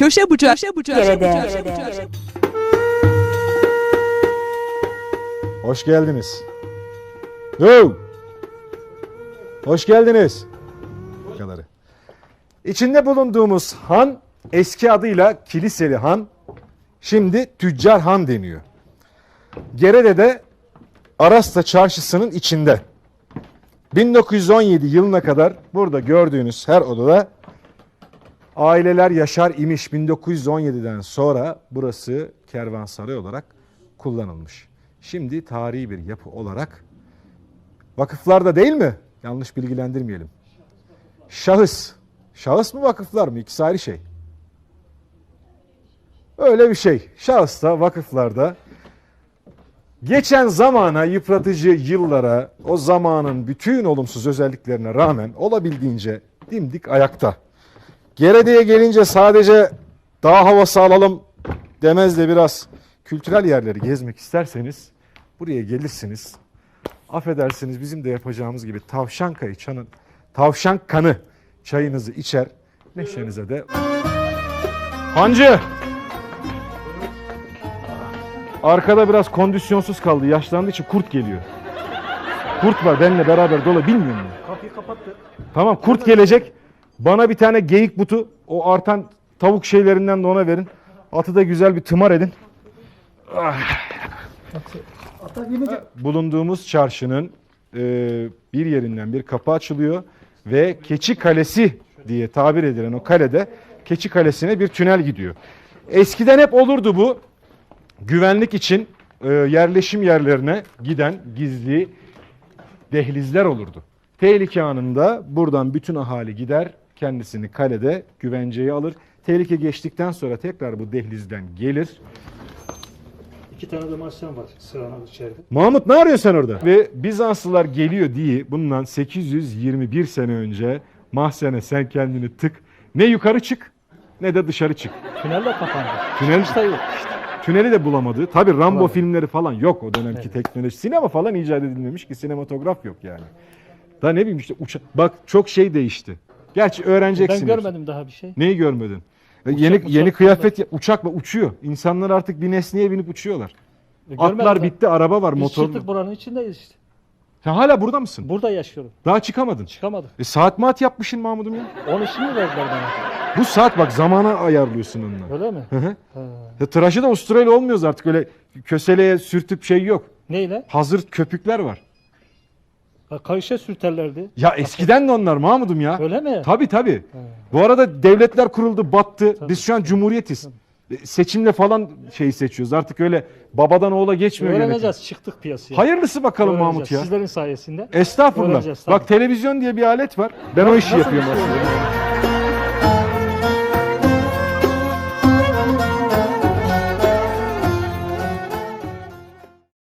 Köşe bucağı. Köşe bucağı. Gerede. Köşe bucağı. Hoş geldiniz. Yo! Hoş geldiniz. Kadarı. İçinde bulunduğumuz han eski adıyla Kiliseli Han, şimdi Tüccar Han deniyor. Gerede'de Arasta Çarşısı'nın içinde. 1917 yılına kadar burada gördüğünüz her odada aileler yaşar imiş 1917'den sonra burası kervansaray olarak kullanılmış. Şimdi tarihi bir yapı olarak vakıflarda değil mi? Yanlış bilgilendirmeyelim. Şahıs. Şahıs mı vakıflar mı? İkisi ayrı şey. Öyle bir şey. Şahıs da vakıflarda geçen zamana, yıpratıcı yıllara, o zamanın bütün olumsuz özelliklerine rağmen olabildiğince dimdik ayakta. Gerede'ye gelince sadece dağ havası alalım demez de biraz kültürel yerleri gezmek isterseniz buraya gelirsiniz. Affedersiniz bizim de yapacağımız gibi tavşan kayı çanın, tavşan kanı çayınızı içer, neşenize de Hancı! Arkada biraz kondisyonsuz kaldı. Yaşlandığı için kurt geliyor. Kurt var benimle beraber dola bilmiyor musun? Kapıyı kapattı. Tamam kurt gelecek. Bana bir tane geyik butu. O artan tavuk şeylerinden de ona verin. Atı da güzel bir tımar edin. Yemeyecek. Bulunduğumuz çarşının e, bir yerinden bir kapı açılıyor. Ve Keçi Kalesi diye tabir edilen o kalede Keçi Kalesi'ne bir tünel gidiyor. Eskiden hep olurdu bu. Güvenlik için e, yerleşim yerlerine giden gizli dehlizler olurdu. Tehlike anında buradan bütün ahali gider, kendisini kalede güvenceye alır. Tehlike geçtikten sonra tekrar bu dehlizden gelir. İki tane de mahzen var sığanak içeride. Mahmut ne arıyorsun sen orada? Ve Bizanslılar geliyor diye bundan 821 sene önce mahzene sen kendini tık. Ne yukarı çık ne de dışarı çık. Tünel de kapandı. Tünel da yok. tüneli de bulamadı. Tabi Rambo Bulamadı. filmleri falan yok o dönemki Evet. teknoloji. Sinema falan icat edilmemiş ki sinematograf yok yani. Da ne bileyim işte uça- bak çok şey değişti. Gerçi öğreneceksin. Ben görmedim daha bir şey. Neyi görmedin? E, Uçak, yeni uçak yeni kıyafet ya- uçakla uçuyor. İnsanlar artık bir nesneye binip uçuyorlar. E, Atlar daha. bitti, araba var, Biz motor. çıktık buranın içindeyiz işte. Sen hala burada mısın? Burada yaşıyorum. Daha çıkamadın. Çıkamadık. E saat maat yapmışsın Mahmud'um ya. Onu şimdi verdiler bana. Bu saat bak zamana ayarlıyorsun onunla. Öyle mi? Hı hı. Ha. Ya tıraşı da Avustralya olmuyoruz artık öyle köseleye sürtüp şey yok. Neyle? Hazır köpükler var. Ha, kayışa sürterlerdi. Ya eskiden de onlar Mahmud'um ya. Öyle mi? Tabi tabi. Ha. Bu arada devletler kuruldu, battı. Tabii. Biz şu an cumhuriyetiz. E, Seçimle falan şeyi seçiyoruz. Artık öyle babadan oğula geçmiyor yönetim. Öğreneceğiz. Çıktık piyasaya. Hayırlısı bakalım. Mahmut ya. Sizlerin sayesinde. Estağfurullah. Tabii. Bak televizyon diye bir alet var. Ben o işi yapıyorum aslında.